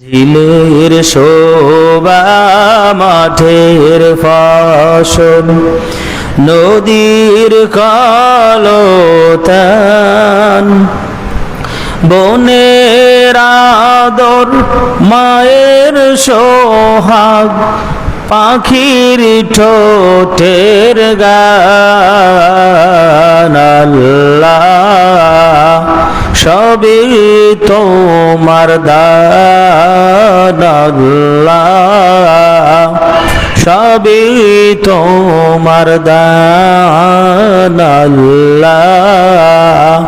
ঝিলের শোভা মাঠের ফসল নদীর কলতান বনের আদর মায়ের সোহাগ পাখির ঠোঁটের গান সবই তোমার দান আল্লাহ। সবই তোমার দান আল্লাহ।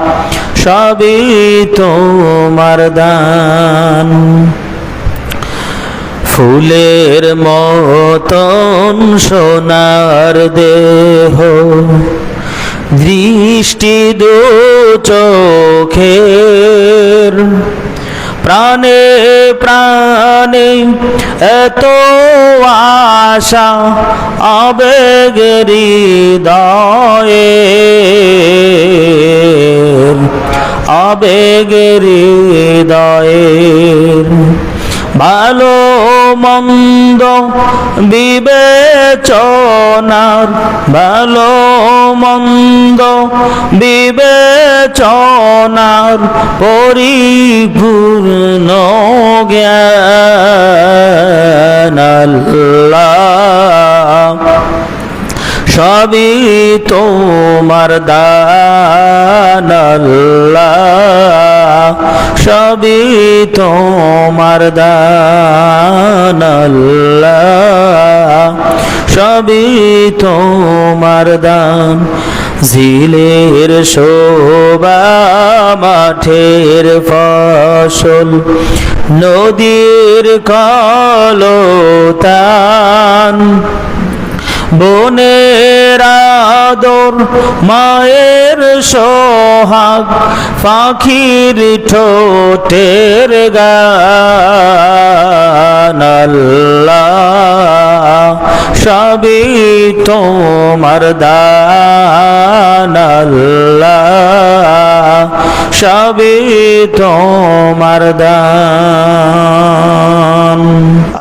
সবই তোমার দান। ফুলের মতন সোনার দেহ দৃষ্টি দু চোখের। প্রাণে প্রাণে এত আশা আবেগেরি দয়ে আবেগেরি দয়ের ভালো মন্দ বিবেচনার ভালো মন্দ বিবেচনার পরিপূর্ণ জ্ঞান সবই তোমার দান সবই তোমার দান আল্লাহ সবই তোমার দান। ঝিলের শোভা মাঠের ফসল নদীর কলতান। বনের আদর, মায়ের সোহাগ, পাখির ঠোঁটের গান। আল্লাহ সবই তোমার দান। আল্লাহ সবই তোমার দান।